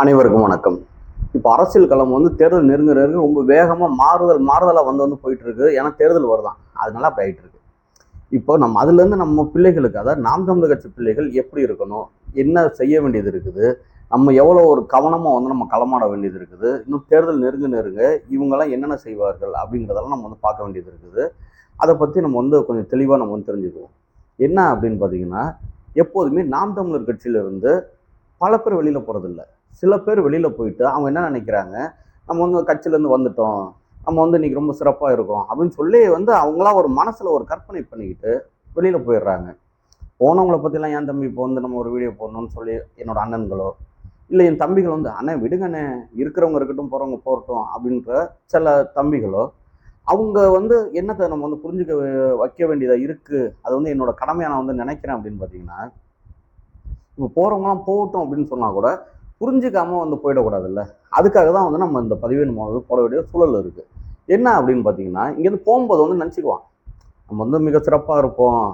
அனைவருக்கும் வணக்கம். இப்போ அரசியல் களம் வந்து தேர்தல் நெருங்க நெருங்க ரொம்ப வேகமாக மாறுதல் மாறுதலாக வந்து வந்து போயிட்டு இருக்குது ஏன்னா தேர்தல் வருதான். அதனால அப்படி ஆகிட்டு இருக்கு. இப்போ நம்ம அதுலேருந்து நம்ம பிள்ளைகளுக்கு அதாவது நாம் தமிழர் கட்சி பிள்ளைகள் எப்படி இருக்கணும்? என்ன செய்ய வேண்டியது இருக்குது? நம்ம எவ்வளோ ஒரு கவனமாக வந்து நம்ம களமாட வேண்டியது இருக்குது? இன்னும் தேர்தல் நெருங்க நெருங்க இவங்கெல்லாம் என்னென்ன செய்வார்கள்? அப்படிங்கிறதெல்லாம் நம்ம வந்து பார்க்க வேண்டியது இருக்குது. அதை பற்றி நம்ம வந்து கொஞ்சம் தெளிவாக நம்ம வந்து தெரிஞ்சுக்குவோம். என்ன அப்படின்னு பார்த்தீங்கன்னா எப்போதுமே நாம் தமிழர் கட்சியிலிருந்து பல பேர் வெளியில் போகிறதில்ல சில பேர் வெளியில் போயிட்டு அவங்க என்ன நினைக்கிறாங்க? நம்ம வந்து கட்சியிலேருந்து வந்துட்டோம். நம்ம வந்து இன்றைக்கி ரொம்ப சிறப்பாக இருக்கோம் அப்படின்னு சொல்லி வந்து அவங்களா ஒரு மனசில் ஒரு கற்பனை பண்ணிக்கிட்டு வெளியில் போயிடுறாங்க. போனவங்களை பற்றிலாம் ஏன் தம்பி இப்போ வந்து நம்ம ஒரு வீடியோ போடணும்னு சொல்லி என்னோட அண்ணன்களோ இல்லை என் தம்பிகள் வந்து அண்ணே விடுங்கண்ணே இருக்கிறவங்க இருக்கட்டும் போகிறவங்க போகட்டும் அப்படின்ற சில தம்பிகளோ அவங்க வந்து என்னத்தை நம்ம வந்து புரிஞ்சுக்க வைக்க வேண்டியதாக இருக்குது அது வந்து என்னோட கடமையாக நான் வந்து நினைக்கிறேன் அப்படின்னு பார்த்தீங்கன்னா இப்போ போகிறவங்களாம் போகட்டும் அப்படின்னு சொன்னால் கூட புரிஞ்சுக்காமல் வந்து போயிடக்கூடாதுல்ல? அதுக்காக தான் வந்து நம்ம இந்த பதிவை போனது போட வேண்டிய சூழல் இருக்குது என்ன அப்படின்னு பார்த்தீங்கன்னா இங்கேருந்து போகும்போது வந்து நினச்சிக்குவான். நம்ம வந்து மிக சிறப்பாக இருப்போம்.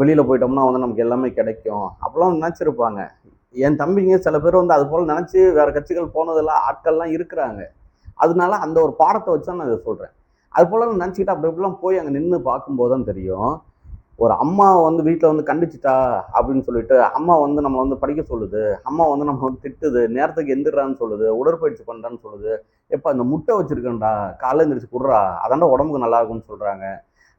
வெளியில் போயிட்டோம்னா வந்து நமக்கு எல்லாமே கிடைக்கும். அப்போலாம் நினச்சிருப்பாங்க. என் தம்பிங்க சில பேர் வந்து அது போல் நினச்சி வேறு கட்சிகள் போனதெல்லாம் ஆட்கள்லாம் இருக்கிறாங்க. அதனால அந்த ஒரு பாடத்தை வச்சு தான் நான் இதை சொல்கிறேன் அது போல் நினச்சிக்கிட்டு அப்படி இப்படிலாம் போய் அங்கே நின்று பார்க்கும்போது தான் தெரியும். ஒரு அம்மா வந்து வீட்டில் வந்து கண்டிச்சிட்டா அப்படின்னு சொல்லிட்டு அம்மா வந்து நம்மளை வந்து படிக்க சொல்லுது அம்மா வந்து நம்ம வந்து திட்டுது நேரத்துக்கு எந்திரான்னு சொல்லுது உடற்பயிற்சி பண்ணுறான்னு சொல்லுது. எப்போ இந்த முட்டை வச்சுருக்கேன்டா காலைல எந்திரிச்சு கொடுறா அதாண்டா உடம்புக்கு நல்லா இருக்கும்னு சொல்கிறாங்க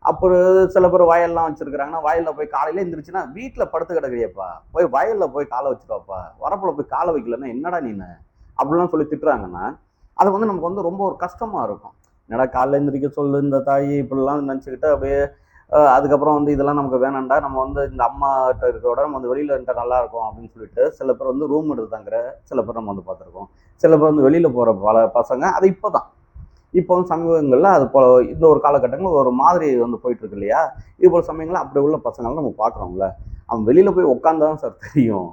அப்புறம் சில பேர் வயல்லாம் வச்சுருக்குறாங்கன்னா வயலில் போய் காலையில் எந்திரிச்சுன்னா வீட்டில் படுத்து கிடக்குறியப்பா போய் வயலில் போய் காலை வச்சுருவாப்பா வரப்பில் போய் காலை வைக்கலன்னா என்னடா நீனு அப்படிலாம் சொல்லி திட்டுறாங்கன்னா அது வந்து நமக்கு வந்து ரொம்ப ஒரு கஷ்டமாக இருக்கும். என்னடா காலைல எந்திரிக்க சொல்லு இந்த தாய் இப்படிலாம் நினச்சிக்கிட்டு அப்படியே அதுக்கப்புறம் வந்து இதெல்லாம் நமக்கு வேணாண்டா நம்ம வந்து இந்த அம்மாட்ட இருக்கிறோட நம்ம வந்து வெளியில் இருந்தால் நல்லா இருக்கும் அப்படின்னு சொல்லிட்டு சில பேர் வந்து ரூம் எடுத்து தங்குற சில பேர் நம்ம வந்து பார்த்துருக்கோம். சில பேர் வந்து வெளியில் போகிற பல பசங்க அது இப்போ தான் இப்போ வந்து சமீபங்களில் அது போல இந்த ஒரு காலகட்டங்கள் ஒரு மாதிரி வந்து போயிட்டுருக்கு இல்லையா? இது போல சமயங்களில் அப்படி உள்ள பசங்களாம் நம்ம பார்க்குறோம்ல. அவன் வெளியில் போய் உட்காந்தாதான் சார் தெரியும்.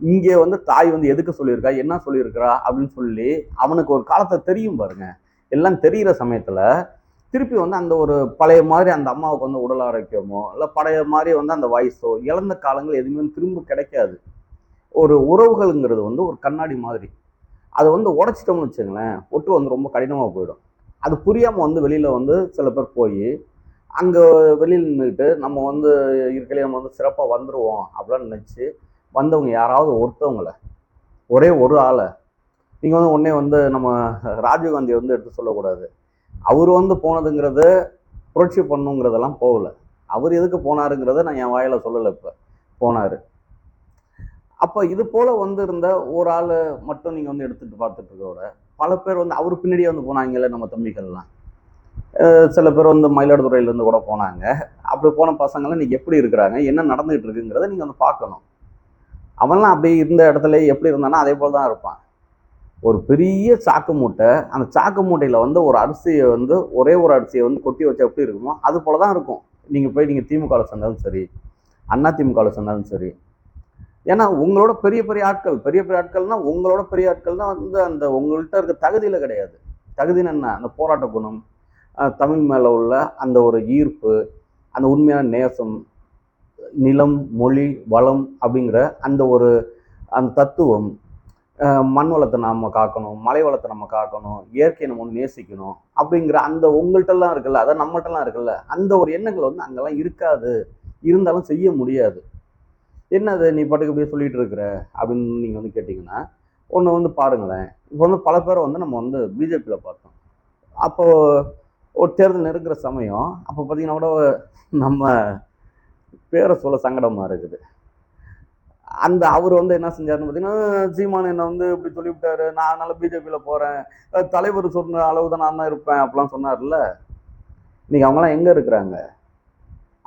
இங்கே வந்து தாய் வந்து எதுக்கு சொல்லியிருக்கா? என்ன சொல்லியிருக்கிறா? அப்படின்னு சொல்லி அவனுக்கு ஒரு காலத்தை தெரியும் பாருங்க. எல்லாம் தெரிகிற சமயத்தில் திருப்பி வந்து அந்த ஒரு பழைய மாதிரி அந்த அம்மாவுக்கு வந்து உடல் ஆரோக்கியமோ இல்லை பழைய மாதிரி வந்து அந்த வயசோ இழந்த காலங்கள் எதுவுமே வந்து திரும்ப கிடைக்காது. ஒரு உறவுகள்ங்கிறது வந்து ஒரு கண்ணாடி மாதிரி. அதை வந்து உடச்சிட்டோம்னு வச்சுங்களேன் ஒட்டு வந்து ரொம்ப கடினமாக போயிடும். அது புரியாமல் வந்து வெளியில் வந்து சில பேர் போய் அங்கே வெளியில் நின்றுக்கிட்டு நம்ம வந்து இருக்கலையே நம்ம வந்து சிறப்பாக வந்துடுவோம் அப்படிலாம் நினச்சி வந்தவங்க யாராவது ஒருத்தவங்கள ஒரே ஒரு ஆளை நீங்கள் வந்து உடனே வந்து நம்ம ராஜீவ்காந்தி வந்து எடுத்து சொல்லக்கூடாது. அவர் வந்து போனதுங்கிறது புரட்சி பண்ணுங்கிறதெல்லாம் போகல. அவர் எதுக்கு போனாருங்கிறத நான் என் வாயில் சொல்லலை இப்போ. போனார். அப்போ இது போல வந்து இருந்த ஒரு ஆள் மட்டும் நீங்கள் வந்து எடுத்துகிட்டு பார்த்துட்டுருக்கோட பல பேர் வந்து அவர் பின்னாடியே வந்து போனாங்கல்ல நம்ம தம்பிகள்லாம். சில பேர் வந்து மயிலாடுதுறையிலேருந்து கூட போனாங்க. அப்படி போன பசங்களாம் இன்றைக்கி எப்படி இருக்கிறாங்க என்ன நடந்துகிட்டு இருக்குங்கிறத நீங்கள் வந்து பார்க்கணும். அவன்லாம் அப்படி இருந்த இடத்துல எப்படி இருந்தானா அதே போல் தான் இருப்பான். ஒரு பெரிய சாக்கு மூட்டை அந்த சாக்கு மூட்டையில் வந்து ஒரு அரிசியை வந்து ஒரே ஒரு அரிசியை வந்து கொட்டி வச்சா எப்படி இருக்குமோ அது போல தான் இருக்கும். நீங்கள் போய் நீங்கள் திமுகவில் சேர்ந்தாலும் சரி அண்ணா திமுகவில் சேர்ந்தாலும் சரி. ஏன்னா உங்களோட பெரிய பெரிய ஆட்கள் பெரிய பெரிய ஆட்கள்னா உங்களோட பெரிய ஆட்கள் தான் வந்து அந்த உங்கள்கிட்ட இருக்க தகுதியில் கிடையாது. தகுதின்னு என்ன? அந்த போராட்ட குணம் தமிழ் மேலே உள்ள அந்த ஒரு ஈர்ப்பு அந்த உண்மையான நேசம் நிலம் மொழி வளம் அப்படிங்கிற அந்த ஒரு அந்த தத்துவம் மண் வளத்தை நம்ம காக்கணும் மலை வளத்தை நம்ம காக்கணும் இயற்கையை நம்ம வந்து நேசிக்கணும் அப்படிங்கிற அந்த உங்கள்கிட்டலாம் இருக்குல்ல அதான் நம்மகிட்டலாம் இருக்குல்ல அந்த ஒரு எண்ணங்கள் வந்து அங்கெல்லாம் இருக்காது. இருந்தாலும் செய்ய முடியாது. என்னது நீ பாட்டுக்கு இப்படியே சொல்லிட்டு இருக்கிற? அப்படின்னு நீங்கள் வந்து கேட்டிங்கன்னா ஒன்று வந்து பாருங்களேன். இப்போ வந்து பல பேரை வந்து நம்ம வந்து பிஜேபியில் பார்த்தோம். அப்போது ஒரு தேர்தல் நெருங்குற சமயம் அப்போ பார்த்தீங்கன்னா கூட நம்ம பேரை சொல்ல சங்கடமாக இருக்குது. அந்த அவர் வந்து என்ன செஞ்சாருன்னு பார்த்தீங்கன்னா சீமான் என்னை வந்து இப்படி சொல்லிவிட்டாரு. நான் அதனால பிஜேபியில் போகிறேன் தலைவர் சொன்ன அளவு தான் நான் தான் இருப்பேன் அப்படிலாம் சொன்னார்ல இன்னைக்கு அவங்களாம் எங்கே இருக்கிறாங்க?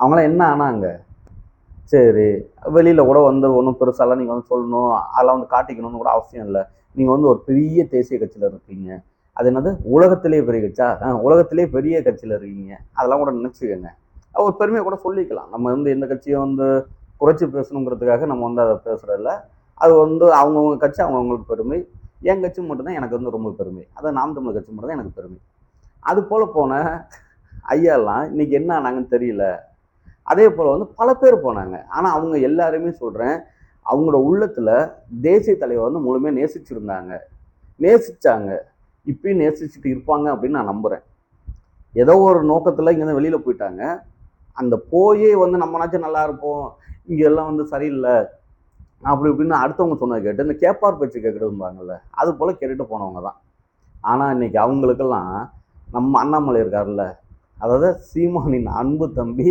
அவங்களாம் என்ன ஆனாங்க? சரி வெளியில் கூட வந்து ஒன்றும் பெருசாலாம் நீங்கள் வந்து சொல்லணும். அதெல்லாம் வந்து காட்டிக்கணும்னு கூட அவசியம் இல்லை. நீங்கள் வந்து ஒரு பெரிய தேசிய கட்சியில் இருக்கீங்க. அது என்னது? உலகத்திலே பெரிய கட்சா? உலகத்திலே பெரிய கட்சியில் இருக்கீங்க. அதெல்லாம் கூட நினச்சிக்கோங்க. ஒரு பெருமையை கூட சொல்லிக்கலாம். நம்ம வந்து எந்த கட்சியும் வந்து குறைச்சி பேசணுங்கிறதுக்காக நம்ம வந்து அதை பேசுகிறதில்ல அது வந்து அவங்கவுங்க கட்சி அவங்கவுங்களுக்கு பெருமை. என் கட்சி மட்டும்தான் எனக்கு வந்து ரொம்ப பெருமை. அதான் நாம் தமிழ் கட்சி மட்டும் தான் எனக்கு பெருமை. அது போல் போன ஐயாலாம் இன்னைக்கு என்ன ஆனாங்கன்னு தெரியல. அதே போல் வந்து பல பேர் போனாங்க. ஆனால் அவங்க எல்லாருமே சொல்கிறேன் அவங்களோட உள்ளத்தில் தேசிய தலைவர் வந்து முழுமையாக நேசிச்சிருந்தாங்க. நேசித்தாங்க இப்பயும் நேசிச்சுட்டு இருப்பாங்க அப்படின்னு நான் நம்புகிறேன் ஏதோ ஒரு நோக்கத்தில் இங்கேருந்து வெளியில் போயிட்டாங்க. அந்த போயே வந்து நம்மனாச்சும் நல்லா இருப்போம். இங்கே எல்லாம் வந்து சரியில்லை. அப்படி இப்படின்னு அடுத்தவங்க சொன்னதை கேட்டு இந்த கேப்பார் பேச்சு கேட்குறதும்பாங்கல்ல அது போல் கேட்டுட்டு போனவங்க தான். ஆனால் இன்னைக்கு அவங்களுக்கெல்லாம் நம்ம அண்ணாமலை இருக்கார்ல அதாவது சீமானின் அன்பு தம்பி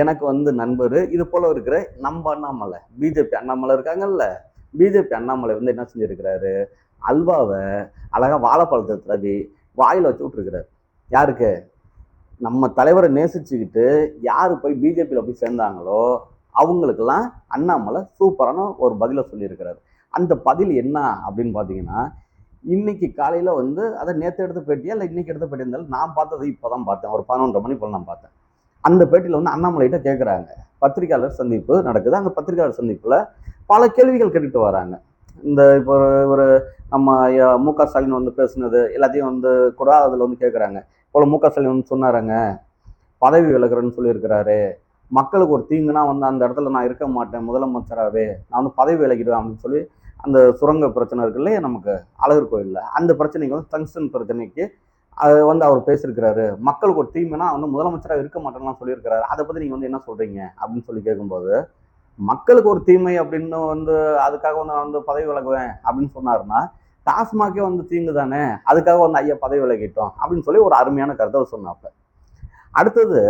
எனக்கு வந்து நண்பர் இது போல் இருக்கிற நம்ம அண்ணாமலை பிஜேபி அண்ணாமலை இருக்காங்கல்ல பிஜேபி அண்ணாமலை வந்து என்ன செஞ்சுருக்கிறாரு அல்வாவை அழகாக வாழைப்பழத்தை தடவி வாயில் வச்சு விட்டுருக்கிறாரு. யாருக்கு? நம்ம தலைவரை நேசிச்சுக்கிட்டு யார் போய் பிஜேபியில் போய் சேர்ந்தாங்களோ அவங்களுக்கெல்லாம் அண்ணாமலை சூப்பரான ஒரு பதிலை சொல்லியிருக்கிறாரு. அந்த பதில் என்ன அப்படின்னு பார்த்தீங்கன்னா இன்னைக்கு காலையில் வந்து அதை நேற்று எடுத்த பேட்டியா இல்லை இன்னைக்கு எடுத்த பேட்டி இருந்தாலும் நான் பார்த்தது இப்போதான் பார்த்தேன். ஒரு பதினொன்றரை மணி போல் நான் பார்த்தேன். அந்த பேட்டியில் வந்து அண்ணாமலைகிட்ட கேட்குறாங்க பத்திரிகையாளர் சந்திப்பு நடக்குது. அந்த பத்திரிகையாளர் சந்திப்பில் பல கேள்விகள் கேட்டுட்டு வராங்க. இந்த இப்போ ஒரு- நம்ம மு க ஸ்டாலின் வந்து பேசுனது எல்லாத்தையும் வந்து கூட அதில் வந்து கேட்குறாங்க போல மு க ஸ்டாலின் வந்து சொன்னாராங்க பதவி விலகிறேன்னு சொல்லியிருக்கிறாரு. மக்களுக்கு ஒரு தீங்குனா வந்து அந்த இடத்துல நான் இருக்க மாட்டேன் முதலமைச்சராகவே நான் வந்து பதவி விலகிடுவேன் அப்படின்னு சொல்லி அந்த சுரங்க பிரச்சனை இருக்கு இல்லையா நமக்கு? அழகர் கோயிலில். அந்த பிரச்சனைக்கு வந்து தங்ஷன் பிரச்சனைக்கு அது வந்து அவர் பேசியிருக்கிறாரு. மக்களுக்கு ஒரு தீமைனா வந்து முதலமைச்சராக இருக்க மாட்டேன்லாம் சொல்லியிருக்கிறாரு. அதை பற்றி நீங்கள் வந்து என்ன சொல்கிறீங்க அப்படின்னு சொல்லி கேட்கும்போது மக்களுக்கு ஒரு தீமை அப்படின்னு வந்து அதுக்காக வந்து நான் வந்து பதவி விலகுவேன் அப்படின்னு சொன்னாருன்னா டாஸ்மாகே வந்து தீங்கு தானே? அதுக்காக வந்து ஐயா பதவி விலகிட்டோம் அப்படின்னு சொல்லி ஒரு அருமையான கருத்தை சொன்னாப்ப அடுத்தது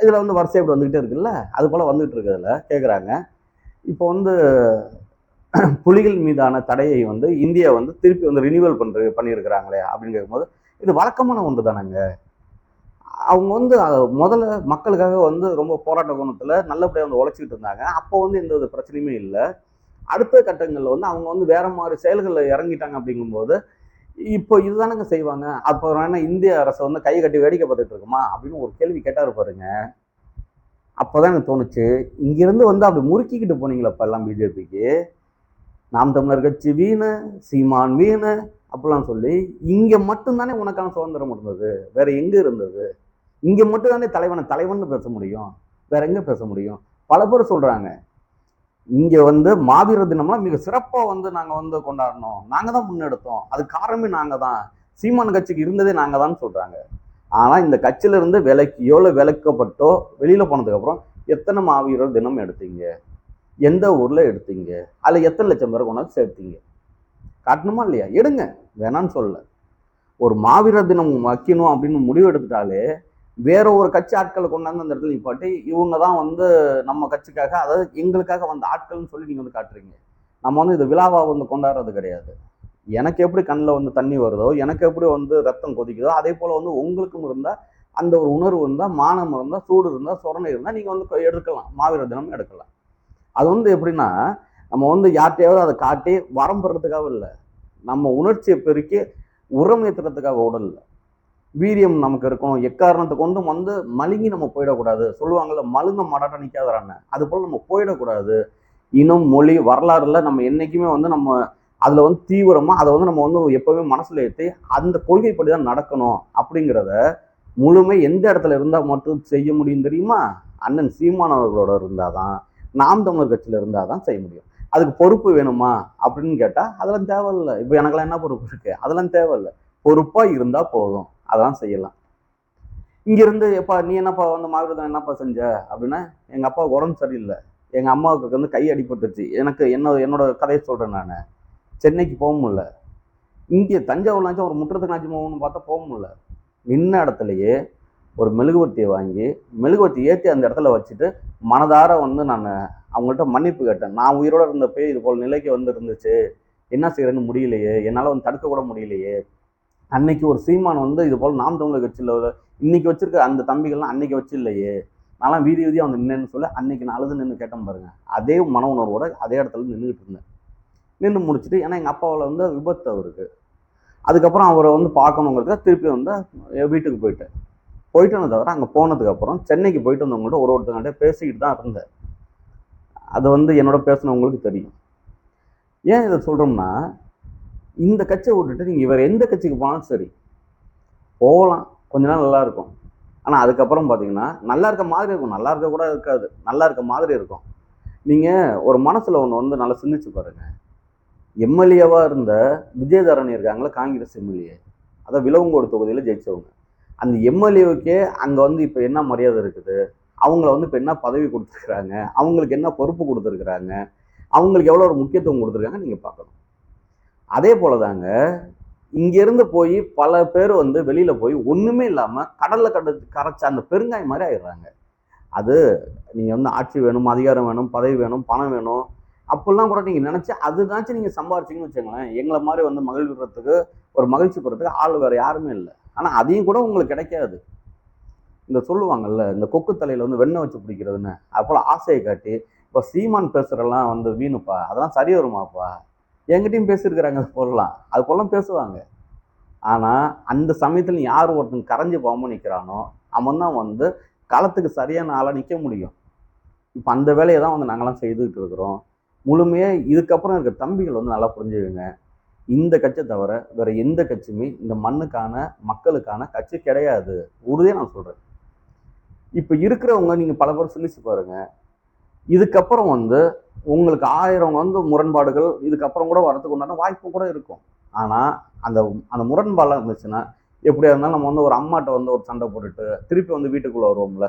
இதில் வந்து வரிசை இப்படி வந்துக்கிட்டே இருக்குல்ல? அது போல் வந்துகிட்டு இருக்கிறதுல கேட்குறாங்க இப்போ வந்து புலிகள் மீதான தடையை வந்து இந்தியா வந்து திருப்பி வந்து ரினியூவல் பண்ணுறது பண்ணியிருக்கிறாங்களே அப்படின்னு கேட்கும்போது இது வழக்கமான ஒன்று தானேங்க. அவங்க வந்து முதல்ல மக்களுக்காக வந்து ரொம்ப போராட்ட குணத்தில் நல்லபடியாக வந்து உழைச்சிக்கிட்டு இருந்தாங்க. அப்போ வந்து எந்த ஒரு பிரச்சனையுமே இல்லை. அடுத்த கட்டங்களில் வந்து அவங்க வந்து வேற மாதிரி செயல்களில் இறங்கிட்டாங்க அப்படிங்கும்போது இப்போ இதுதானங்க செய்வாங்க. அப்போ என்ன இந்திய அரசை வந்து கை கட்டி வேடிக்கை பார்த்துட்டு இருக்குமா? அப்படின்னு ஒரு கேள்வி கேட்டார் பாருங்க. அப்போதான் எனக்கு தோணுச்சு இங்கிருந்து வந்து அப்படி முறுக்கிக்கிட்டு போனீங்களப்ப எல்லாம் பிஜேபிக்கு? நாம் தமிழர் கட்சி வீணு சீமான் வீணு அப்படிலாம் சொல்லி இங்கே மட்டும்தானே உனக்கான சுதந்திரம் இருந்தது? வேற எங்கே இருந்தது? இங்கே மட்டும்தானே தலைவனை தலைவன் பேச முடியும்? வேற எங்கே பேச முடியும்? பல பேர் சொல்கிறாங்க இங்கே வந்து மாவீரர் தினம்லாம் மிக சிறப்பாக வந்து நாங்கள் வந்து கொண்டாடணும் நாங்கள் தான் முன்னெடுத்தோம். அது காரணமே நாங்கள் தான். சீமான் கட்சிக்கு இருந்ததே நாங்கள் தான் சொல்கிறாங்க ஆனால் இந்த கட்சியிலேருந்து விலக்கியோ இல்லை விலக்கப்பட்டோ வெளியில் போனதுக்கப்புறம் எத்தனை மாவீரர் தினம் எடுத்தீங்க? எந்த ஊரில் எடுத்தீங்க? அதில் எத்தனை லட்சம் பேர் கொண்டாந்து சேர்த்தீங்க? காட்டணுமா இல்லையா? எடுங்க. வேணான்னு சொல்லலை. ஒரு மாவீரர் தினம் வைக்கணும் அப்படின்னு முடிவு எடுத்துட்டாலே வேற ஒரு கட்சி ஆட்களை கொண்டாந்து அந்த இடத்துல நிப்பாட்டி இவங்க தான் வந்து நம்ம கட்சிக்காக அதாவது எங்களுக்காக வந்த ஆட்கள்னு சொல்லி நீங்கள் வந்து காட்டுறீங்க. நம்ம வந்து இது விழாவாக வந்து கொண்டாடுறது கிடையாது. எனக்கு எப்படி கண்ணில் வந்து தண்ணி வருதோ எனக்கு எப்படி வந்து ரத்தம் கொதிக்குதோ அதே போல் வந்து உங்களுக்கும் இருந்தால் அந்த ஒரு உணர்வு இருந்தால் மானம் இருந்தால் சூடு இருந்தால் சொரணை இருந்தால் நீங்கள் வந்து எடுக்கலாம். மாவீரர் தினம் எடுக்கலாம். அது வந்து எப்படின்னா நம்ம வந்து யார்கிட்டயாவது அதை காட்டி வரம் பெறதுக்காக இல்லை. நம்ம உணர்ச்சியை பெருக்கி உரம் ஏற்றுறதுக்காக உடல் இல்லை. வீரியம் நமக்கு இருக்கணும். எக்காரணத்தை கொண்டும் வந்து மழுங்கி நம்ம போயிடக்கூடாது. சொல்லுவாங்கல்ல மழுங்க மடாட்ட நிற்காதான்னு அது போல் நம்ம போயிடக்கூடாது. இனம் மொழி வரலாறுல நம்ம என்றைக்குமே வந்து நம்ம அதில் வந்து தீவிரமாக அதை வந்து நம்ம வந்து எப்போவுமே மனசில் ஏற்றி அந்த கொள்கைப்படி தான் நடக்கணும் அப்படிங்கிறத முழுமை எந்த இடத்துல இருந்தால் மட்டும் செய்ய முடியும் தெரியுமா? அண்ணன் சீமானவர்களோட இருந்தால் தான் நாம் தமிழர் கட்சியில் இருந்தால் தான் செய்ய முடியும். அதுக்கு பொறுப்பு வேணுமா அப்படின்னு கேட்டால் அதெல்லாம் தேவையில்லை. இப்போ எனக்கெல்லாம் என்ன பொறுப்பு இருக்குது அதெல்லாம் தேவையில்லை. பொறுப்பாக இருந்தால் போதும். அதெல்லாம் செய்யலாம். இங்கிருந்து எப்பா நீ என்னப்பா வந்து மாவீரதம் என்னப்பா செஞ்ச? அப்படின்னா எங்கள் அப்பா உடம்பு சரியில்லை. எங்கள் அம்மாவுக்கு வந்து கை அடிபட்டுச்சு எனக்கு என்ன என்னோட கதையை சொல்கிறேன் நான். சென்னைக்கு போக முடியல. இங்கே தஞ்சாவூர்லாச்சும் ஒரு முற்றத்துக்குனாச்சும் போகணும்னு பார்த்தா போக முடில நின்ன இடத்துலையே ஒரு மெழுகுவர்த்தியை வாங்கி மெழுகுவர்த்தி ஏற்றி அந்த இடத்துல வச்சுட்டு மனதார வந்து நான் அவங்கள்ட்ட மன்னிப்பு கேட்டேன். நான் உயிரோட இருந்தப்போ இது போல் நிலைக்கு வந்து இருந்துச்சு. என்ன செய்கிறேன்னு முடியலையே. என்னால் வந்து தடுக்க கூட முடியலையே. அன்னைக்கு ஒரு சீமான் வந்து இது போல் நாம் தமிழர் கட்சியில் இன்னைக்கு வச்சிருக்க அந்த தம்பிகள்லாம் அன்னைக்கு வச்சு இல்லையே நான்லாம் வீதி வீதியாக வந்து நின்னேன்னு சொல்லி அன்னைக்கு நான் அழுது நின்று கேட்டேன் பாருங்க. அதே மன உணர்வோட அதே இடத்துல நின்றுட்டு இருந்தேன். நின்று முடிச்சுட்டு ஏன்னா எங்கள் அப்பாவில் வந்து விபத்து அவருக்கு. அதுக்கப்புறம் அவரை வந்து பார்க்கணுங்கிறதுக்காக திருப்பி வந்து என் வீட்டுக்கு போயிட்டேன். போயிட்டேனே தவிர அங்கே போனதுக்கப்புறம் சென்னைக்கு போயிட்டு வந்தவங்கள்ட்ட ஒரு ஒருத்தவங்கள்ட்ட பேசிக்கிட்டு தான் இருந்தேன். அது வந்து என்னோட பேசினவங்களுக்கு தெரியும். ஏன் இதை சொல்கிறோம்னா இந்த கட்சியை விட்டுட்டு நீங்கள் வேறு எந்த கட்சிக்கு போனாலும் சரி போகலாம். கொஞ்ச நாள் நல்லா இருக்கும். ஆனால் அதுக்கப்புறம் பார்த்தீங்கன்னா நல்லா இருக்க மாதிரி இருக்கும். நல்லா இருக்க கூட இருக்காது. நல்லா இருக்க மாதிரி இருக்கும். நீங்கள் ஒரு மனசில் ஒன்று வந்து நல்லா சிந்திச்சு பாருங்க. எம்எல்ஏவாக இருந்த விஜயதரணி இருக்காங்களா காங்கிரஸ் எம்எல்ஏ. அதான் விலவங்கோடு தொகுதியில் ஜெயித்தவங்க அந்த எம்எல்ஏவுக்கே அங்கே வந்து இப்போ என்ன மரியாதை இருக்குது? அவங்கள வந்து இப்போ என்ன பதவி கொடுத்துருக்குறாங்க? அவங்களுக்கு என்ன பொறுப்பு கொடுத்துருக்குறாங்க? அவங்களுக்கு எவ்வளோ ஒரு முக்கியத்துவம் கொடுத்துருக்காங்க நீங்கள் பார்க்கணும். அதே போல தாங்க இங்கேருந்து போய் பல பேர் வந்து வெளியில் போய் ஒன்றுமே இல்லாமல் கடலில் கட கரைச்ச அந்த பெருங்காய் மாதிரி ஆயிடுறாங்க. அது நீங்கள் வந்து ஆட்சி வேணும் அதிகாரம் வேணும் பதவி வேணும் பணம் வேணும் அப்போல்லாம் கூட நீங்கள் நினச்சி அதுதாச்சும் நீங்கள் சம்பாரிச்சிங்கன்னு வச்சுக்கோங்களேன் எங்களை மாதிரி வந்து மகிழ்வுறதுக்கு ஒரு மகிழ்ச்சி பெறத்துக்கு ஆள் வேறு யாருமே இல்லை. ஆனால் அதையும் கூட உங்களுக்கு கிடைக்காது. இந்த சொல்லுவாங்கல்ல இந்த கொக்கு தலையில் வந்து வெண்ணெய் வச்சு பிடிக்கிறதுன்னு அப்போல ஆசையை காட்டி இப்போ சீமான் பேசுகிறெல்லாம் வந்து வீணுப்பா அதெல்லாம் சரி வருமாப்பா எங்கிட்டையும் பேசியிருக்கிறாங்க அது போலலாம். அது போலாம் பேசுவாங்க. ஆனால் அந்த சமயத்தில் யார் ஒருத்தன் கரைஞ்சு போகாமல் நிற்கிறானோ அவன் தான் வந்து களத்துக்கு சரியான ஆளாக நிற்க முடியும். இப்போ அந்த வேலையை தான் வந்து நாங்களாம் செய்துக்கிட்டு இருக்கிறோம். முழுமையாக இதுக்கப்புறம் இருக்க தம்பிகள் வந்து நல்லா புரிஞ்சுக்குங்க. இந்த கட்சியை தவிர வேறு எந்த கட்சியுமே இந்த மண்ணுக்கான மக்களுக்கான கட்சி கிடையாது. உறுதியாக நான் சொல்கிறேன் இப்போ இருக்கிறவங்க நீங்கள் பல பேர் சிந்திச்சு பாருங்கள் இதுக்கப்புறம் வந்து உங்களுக்கு ஆயிரம் வந்து முரண்பாடுகள் இதுக்கப்புறம் கூட வரதுக்கு உண்டான வாய்ப்பு கூட இருக்கும். ஆனால் அந்த அந்த முரண்பாடெலாம் இருந்துச்சுன்னா எப்படியா இருந்தாலும் நம்ம வந்து ஒரு அம்மாட்ட வந்து ஒரு சண்டை போட்டுட்டு திருப்பி வந்து வீட்டுக்குள்ளே வருவோம்ல.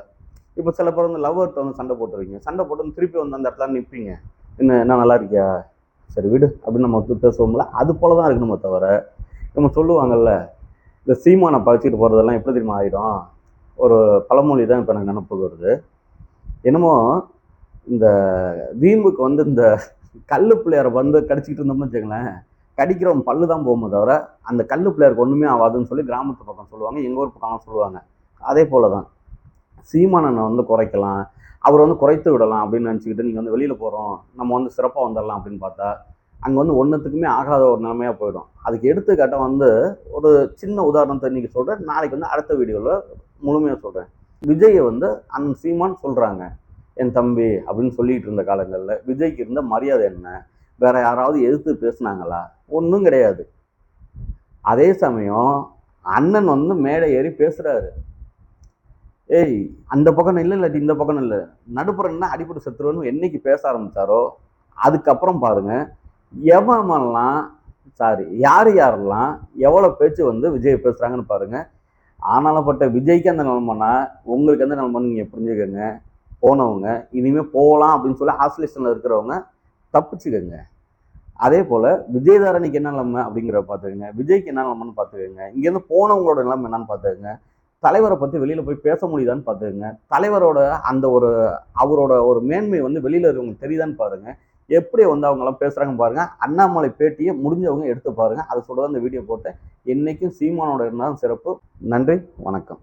இப்போ சில பேர் வந்து லவ்வர்கிட்ட வந்து சண்டை போட்டுருவீங்க. சண்டை போட்டு வந்து திருப்பி வந்து அந்த இடத்துல நிற்பீங்க என்ன என்ன நல்லா இருக்கியா? சரி வீடு அப்படின்னு நம்ம பேசுவோம்ல. அது போல தான் இருக்கணுமே தவிர நம்ம சொல்லுவாங்கல்ல இந்த சீமானை பழிச்சிட்டு போகிறதெல்லாம் எப்படி தெரியுமா ஆகிடும் ஒரு பழமொழி தான் இப்போ எனக்கு நினப்புக்கு வருது. என்னமோ இந்த வீம்புக்கு வந்து இந்த கல்லு பிள்ளையாரை வந்து கடிச்சிக்கிட்டு இருந்தோம்னு வச்சுங்களேன் கடிக்கிறவன் பல்லு தான் போகுமே தவிர அந்த கல்லு பிள்ளையாருக்கு ஒன்றுமே ஆகாதுன்னு சொல்லி கிராமத்து பக்கம் சொல்லுவாங்க எங்கள் ஊர் பக்கம் சொல்லுவாங்க. அதே போல தான் சீமானனை வந்து குறைக்கலாம் அவர் வந்து குறைத்து விடலாம் அப்படின்னு நினச்சிக்கிட்டு நீங்கள் வந்து வெளியில் போகிறோம் நம்ம வந்து சிறப்பாக வந்துடலாம் அப்படின்னு பார்த்தா அங்கே வந்து ஒன்றுத்துக்குமே ஆகாத ஒரு நிலைமையாக போயிடும். அதுக்கு எடுத்துக்காட்ட வந்து ஒரு சின்ன உதாரணத்தை இன்றைக்கி சொல்கிறேன் நாளைக்கு வந்து அடுத்த வீடியோவில் முழுமையாக சொல்கிறேன் விஜயை வந்து அண்ணன் சீமான் சொல்கிறாங்க என் தம்பி அப்படின்னு சொல்லிகிட்டு இருந்த காலங்களில் விஜய்க்கு இருந்த மரியாதை என்ன? வேற யாராவது எதிர்த்து பேசுனாங்களா? ஒன்றும் கிடையாது. அதே சமயம் அண்ணன் வந்து மேடை ஏறி பேசுகிறாரு ஏய் அந்த பக்கம் இல்லை இல்லாட்டி இந்த பக்கம் இல்லை நடுப்புறம் என்ன அடிப்படை செத்துருவன்னு என்னைக்கு பேச ஆரம்பித்தாரோ அதுக்கப்புறம் பாருங்கள் எவன்லாம் சாரி யார் யாரெல்லாம் எவ்வளோ பேச்சு வந்து விஜய் பேசுகிறாங்கன்னு பாருங்கள் ஆனாலப்பட்ட விஜய்க்கு அந்த நிலமன்னா உங்களுக்கு எந்த நிலமைன்னு நீங்கள் புரிஞ்சுக்கோங்க. போனவங்க இனிமேல் போகலாம் அப்படின்னு சொல்லி ஆசோலேஷனில் இருக்கிறவங்க தப்பிச்சுக்கோங்க. அதே போல் விஜயதாரணிக்கு என்ன நிலைமை அப்படிங்கிறத பார்த்துக்கோங்க. விஜய்க்கு என்ன நிலைமைன்னு பார்த்துக்கோங்க. இங்கேருந்து போனவங்களோட நிலைமை என்னன்னு பார்த்துக்கோங்க. தலைவரை பற்றி வெளியில் போய் பேச முடியுதான்னு பார்த்துக்கோங்க. தலைவரோட அந்த ஒரு அவரோட ஒரு மேன்மை வந்து வெளியில் இருக்கிறவங்களுக்கு தெரியுதான்னு பாருங்கள் எப்படி வந்து அவங்களாம் பேசுகிறாங்க பாருங்கள் அண்ணாமலை பேட்டியை முடிஞ்சவங்க எடுத்து பாருங்கள் அதை சொல்கிறது அந்த வீடியோ போட்டேன். என்றைக்கும் சீமானோட இருந்தாலும் சிறப்பு. நன்றி. வணக்கம்.